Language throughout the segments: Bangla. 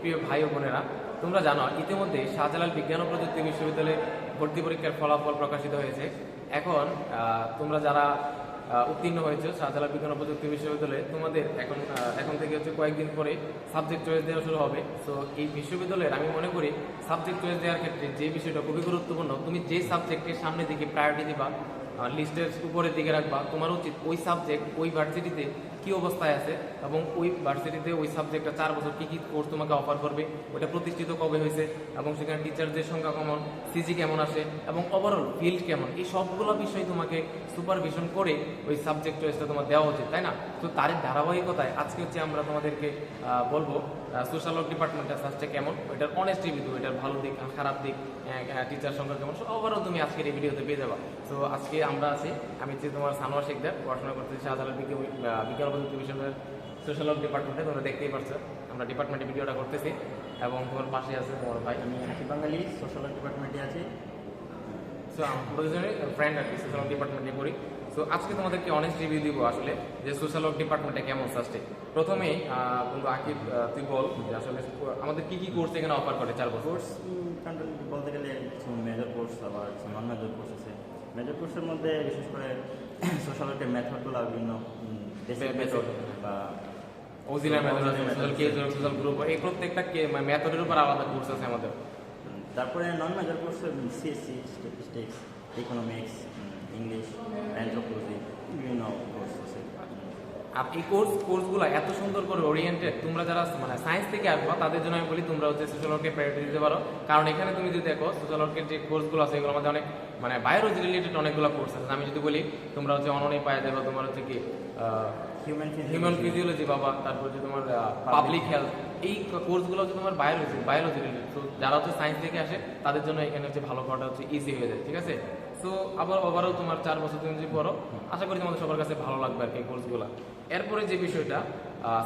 প্রিয় ভাই ও বোনেরা, তোমরা জানো ইতিমধ্যে শাহজালাল বিজ্ঞান ও প্রযুক্তি বিশ্ববিদ্যালয়ে ভর্তি পরীক্ষার ফলাফল প্রকাশিত হয়েছে। এখন তোমরা যারা উত্তীর্ণ হয়েছে শাহজালাল বিজ্ঞান ও প্রযুক্তি বিশ্ববিদ্যালয়ে, তোমাদের এখন এখন থেকে হচ্ছে কয়েকদিন পরে সাবজেক্ট চয়েস দেওয়া শুরু হবে। তো এই বিশ্ববিদ্যালয়ের আমি মনে করি সাবজেক্ট চয়েস দেওয়ার ক্ষেত্রে যে বিষয়টা খুবই গুরুত্বপূর্ণ, তুমি যে সাবজেক্টের সামনে দিকে প্রায়োরিটি দিবা লিস্টের উপরের দিকে রাখবা, তোমার উচিত ওই সাবজেক্ট ওই ভার্সিটিতে কি অবস্থায় আছে এবং ওই ভার্সিটিতে ওই সাবজেক্টটা চার বছর কি কি কোর্স তোমাকে অফার করবে ওটা প্রতিষ্ঠিত কবে হয়েছে এবং সেখানে টিচারদের সংখ্যা কেমন সিজি কেমন আসে এবং ওভারঅল ফিল্ড কেমন, এই সবগুলো বিষয় তোমাকে সুপারভিশন করে ওই সাবজেক্ট চয়েসটা তোমার দেওয়া উচিত, তাই না? তো তার ধারাবাহিকতায় আজকে হচ্ছে আমরা তোমাদেরকে বলব সোশ্যাল ওয়ার্ক ডিপার্টমেন্টের সাজটা কেমন, ওইটার অনেস্ট রিভিউ ওইটার ভালো দিক, খারাপ দিক টিচার সংখ্যা কেমন ওভারঅল তুমি আজকের এই ভিডিওতে পেয়ে যাবা। তো আজকে আমরা আছি, আমি হচ্ছে তোমার সানোয়ার শেখদার, পড়াশোনা করতেছি শাহজালাল বিজ্ঞান প্রযুক্তি বিশ্ববিদ্যালয়ের সোশ্যাল ওয়ার্ক ডিপার্টমেন্টে তোমরা দেখতেই পারছ। আমরা ডিপার্টমেন্টে ভিডিওটা করতেছি এবং তোমার পাশে আছে তোমার ভাই। আমি আকি বাঙালি সোশ্যাল ডিপার্টমেন্টে আছি। সো আমরা দুজনে ফ্রেন্ড আর কি সোশ্যাল ওয়ার্ক ডিপার্টমেন্টে পড়ি। সো আজকে তোমাদেরকে অনেস্ট রিভিউ দিব আসলে যে সোশ্যাল ওয়ার্ক ডিপার্টমেন্টে কেমন সাস্টে প্রথমেই বন্ধু আকিব তুই বল যে আসলে আমাদের কি কি কোর্স এখানে অফার করে চার বছর? কোর্স বলতে গেলে কিছু মেজর কোর্স আবার কিছু নন মেজর কোর্স আছে মেজর কোর্সের মধ্যে বিশেষ করে সোশ্যাল ওয়ার্কের মেথডগুলো বিভিন্ন। মেথড বা অজিলার মেথড আছে সোশ্যাল কেস সোশ্যাল গ্রুপ এই প্রত্যেকটা মেথডের উপর আলাদা কোর্স আছে আমাদের। তারপরে non major course CSC statistics economics English anthropology বিভিন্ন কোর্স এই কোর্স কোর্সগুলো এত সুন্দর করে ওরিয়েন্টেড তোমরা যারা মানে সায়েন্স থেকে আসবা তাদের জন্য আমি বলি তোমরা হচ্ছে সোশ্যাল ওয়ার্কে প্রায়োরিটি দিতে পারো। কারণ এখানে তুমি যদি দেখো সোশ্যাল ওয়ার্কের যে কোর্সগুলো আছে এগুলোর মধ্যে অনেক মানে বায়োলজি রিলেটেড অনেকগুলো কোর্স আছে। আমি যদি বলি তোমরা হচ্ছে অননি পাওয়া যাবে তোমার হচ্ছে কি হিউম্যান হিউম্যান ফিজিওলজি বাবা তারপর হচ্ছে তোমার পাবলিক হেলথ এই কোর্সগুলো হচ্ছে তোমার বায়োলজি বায়োলজি রিলেটেড তো যারা হচ্ছে সায়েন্স থেকে আসে, তাদের জন্য এখানে হচ্ছে ভালো করাটা হচ্ছে ইজি হয়ে যায়, ঠিক আছে? তো আবার ওভারও তোমার চার বছর তুমি যদি পড়ো, আশা করি তোমাদের সবার কাছে ভালো লাগবে আর কি কোর্সগুলো এরপরে যে বিষয়টা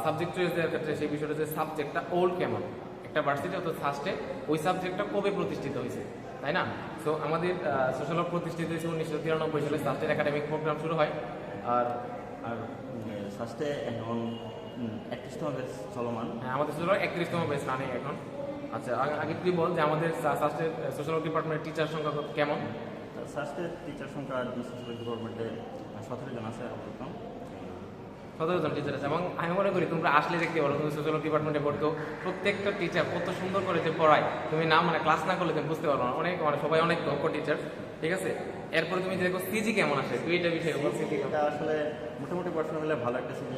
সাবজেক্ট চয়েস দেওয়ার ক্ষেত্রে সেই বিষয়টা হচ্ছে সাবজেক্টটা ওল্ড কেমন? একটা ভার্সিটি অর্থাৎ ফার্স্টে ওই সাবজেক্টটা কবে প্রতিষ্ঠিত হয়েছে, তাই না? তো আমাদের সোশ্যাল প্রতিষ্ঠিত হয়েছে উনিশশো তিরানব্বই সালে সাস্টের একাডেমিক প্রোগ্রাম শুরু হয়। আর আর ফার্স্টে এখন একত্রিশতম বেশ চলমান। হ্যাঁ আমাদের সোশ্যাল একত্রিশতম বেস রানিং এখন। আচ্ছা আগে- তুই বল যে আমাদের সাস্টের সোশ্যাল ডিপার্টমেন্টের টিচার সংখ্যা কেমন? ফার্স্টের টিচার সংখ্যা সোশ্যাল ডিপার্টমেন্টে সতেরো জন আছে আপাতত। সতেরো জন টিচার আছে। এবং আমি মনে করি তোমরা আসলে দেখতে পারো তুমি সোশ্যাল ডিপার্টমেন্টে পড়তো প্রত্যেকটা টিচার কত সুন্দর করে যে পড়ায়। তুমি না মানে ক্লাস না করলে তুমি বুঝতে পারব না। অনেক মানে সবাই অনেক দক্ষ টিচার ঠিক আছে? এরপরে তুমি দেখো সিজি কেমন আসে? তুই এটা বিষয়ে বল। সিজি এটা আসলে মোটামুটি পড়াশোনা করলে ভালো একটা সিজি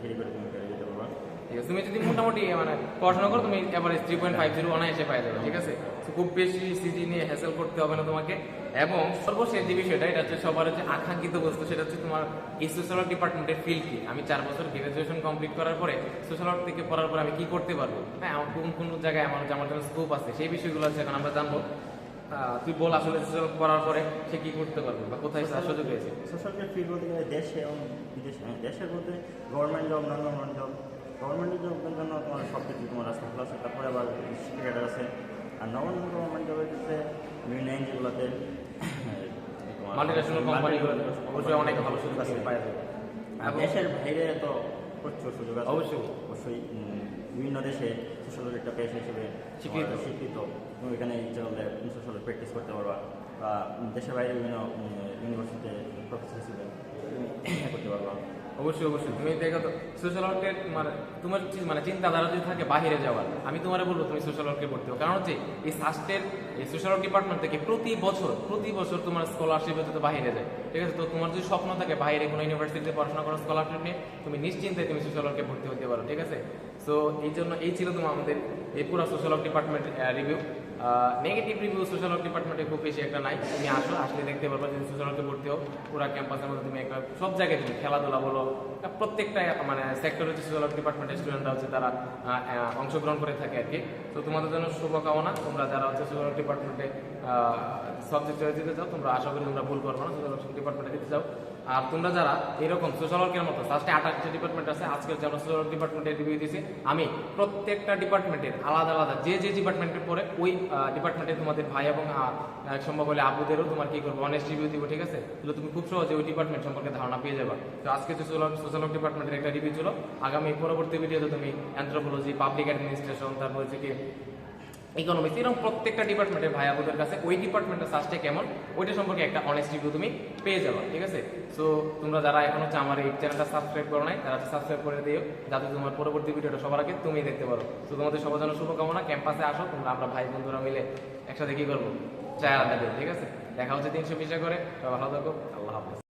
ক্যারি করে তুমি ক্যারি যেতে পারবা। ঠিক আছে তুমি যদি মোটামুটি মানে পড়াশোনা করো তুমি average three point five zero অনায়াসে পাই যাবে ঠিক আছে? তো খুব বেশি সিজি নিয়ে হ্যাসেল করতে হবে না তোমাকে। এবং সর্বশেষ যে বিষয়টা এটা হচ্ছে সবার হচ্ছে আকাঙ্ক্ষিত বস্তু সেটা হচ্ছে তোমার এই সোশ্যাল ওয়ার্ক ডিপার্টমেন্টের ফিল্ড কি? আমি চার বছর গ্রাজুয়েশন কমপ্লিট করার পরে সোশ্যাল ওয়ার্ক থেকে পড়ার পর আমি কি করতে পারব? হ্যাঁ আমার কোন কোন জায়গায় আমার আমার জন্য স্কোপ আছে সেই বিষয়গুলো হচ্ছে এখন আমরা জানব। তুই বল আসলে সোশ্যাল পড়ার পরে সে কি করতে পারবে বা কোথায় সুযোগ রয়েছে সোশ্যাল ফিল্ড বলতে গেলে দেশে এবং বিদেশে হ্যাঁ, দেশের বলতে government job non government job government জবের জন্য তোমার সব কিছু তোমার রাস্তা খোলা আছে তারপরে আবার ক্রিকেটার আছে। আর নন গভর্নমেন্ট জবের ক্ষেত্রে বিভিন্ন এনজিওগুলোতে মাল্টিন্যাশনাল কোম্পানিগুলো অবশ্যই অনেক ভালো সুযোগ আছে দেশের বাইরে তো প্রচুর সুযোগ আছে অবশ্যই। অবশ্যই বিভিন্ন দেশে সোশ্যাল একটা পেশা হিসেবে স্বীকৃত। স্বীকৃত তুমি এখানে ইচ্ছা করলে সোশ্যাল প্র্যাকটিস করতে পারবা বা দেশের বাইরে বিভিন্ন ইউনিভার্সিটিতে প্রফেসর হিসেবে তুমি করতে পারবা অবশ্যই অবশ্যই। তুমি দেখো তো সোশ্যাল ওয়ার্কের মানে তোমার মানে চিন্তাধারা যদি থাকে বাইরে যাওয়ার, আমি তোমারে বলব তুমি সোশ্যাল ওয়ার্কে হও। কারণ হচ্ছে, এই সাস্টের এই সোশ্যাল ওয়ার্ক ডিপার্টমেন্ট থেকে প্রতি বছর প্রতি বছর তোমার স্কলারশিপ তো বাইরে যায়। ঠিক আছে? তো তোমার যদি স্বপ্ন থাকে বাইরে কোনো ইউনিভার্সিটিতে পড়াশোনা করার স্কলারশিপ নিয়ে, তুমি নিশ্চিন্তে তুমি সোশ্যাল ওয়ার্কে ভর্তি হতে পারো। ঠিক আছে? সো এই জন্য এই ছিল তোমার আমাদের, এই পুরো social work department review negative review social work ডিপার্টমেন্টে খুব বেশি একটা নাই। তুমি আসো, আসলে দেখতে পারবা যদি সোশ্যাল ওয়ার্কে ভর্তি হও। পুরো ক্যাম্পাসের মধ্যে তুমি একটা, সব জায়গায় তুমি খেলাধুলা বলো প্রত্যেকটা মানে সেক্টর হচ্ছে সোশ্যাল ওয়ার্ক ডিপার্টমেন্টের স্টুডেন্টরা হচ্ছে তারা অংশগ্রহণ করে থাকে আর কি। তো তোমাদের জন্য শুভকামনা, তোমরা যারা হচ্ছে সোশ্যাল ওয়ার্ক ডিপার্টমেন্টে সাবজেক্ট দিতে চাও, তোমরা আশা করি তোমরা ভুল করব না। সোশ্যাল ওয়ার্ক ডিপার্টমেন্টে দিতে চাও আর তোমরা যারা এরকম সোশ্যাল ওয়ার্কের মতো ফার্স্টে আঠাশটা ডিপার্টমেন্ট আছে আজকে হচ্ছে আমরা সোশ্যাল ওয়ার্ক ডিপার্টমেন্টের রিভিউ দিয়েছি, আমি প্রত্যেকটা ডিপার্টমেন্টের আলাদা আলাদা, যে যে ডিপার্টমেন্টের পরে ওই ডিপার্টমেন্টে তোমাদের ভাই এবং সম্ভব হলে আপুদেরও তোমার কি করব অনেস্ট রিভিউ দিব, ঠিক আছে? তাহলে তুমি খুব সহজে ওই ডিপার্টমেন্ট সম্পর্কে ধারণা পেয়ে যাবে। তো আজকে সোশ্যাল সোশ্যাল ওয়ার্ক ডিপার্টমেন্টের একটা রিভিউ ছিল, আগামী পরবর্তী ভিডিওতে তুমি অ্যান্থ্রোপোলজি পাবলিক অ্যাডমিনিস্ট্রেশন তারপর হচ্ছে কি ইকোনমিক্স এরকম প্রত্যেকটা ডিপার্টমেন্টের ভাই আপুদের কাছে ওই ডিপার্টমেন্টের সার্চটা কেমন? ওইটা সম্পর্কে একটা অনেস্ট রিভিউ তুমি পেয়ে যাবে, ঠিক আছে? সো তোমরা যারা এখন হচ্ছে আমার এই চ্যানেলটা সাবস্ক্রাইব করো নাই, তারা সাবস্ক্রাইব করে দিও, যাতে তোমার পরবর্তী ভিডিওটা সবার আগে তুমি দেখতে পারো। তো তোমাদের সবার জন্য শুভকামনা ক্যাম্পাসে আসো, তোমরা, আমরা ভাই বন্ধুরা মিলে একসাথে কি করব? চায় দিই ঠিক আছে? দেখা হচ্ছে তিনশো বিশে করে, সবাই ভালো থাকো, আল্লাহ হাফেজ।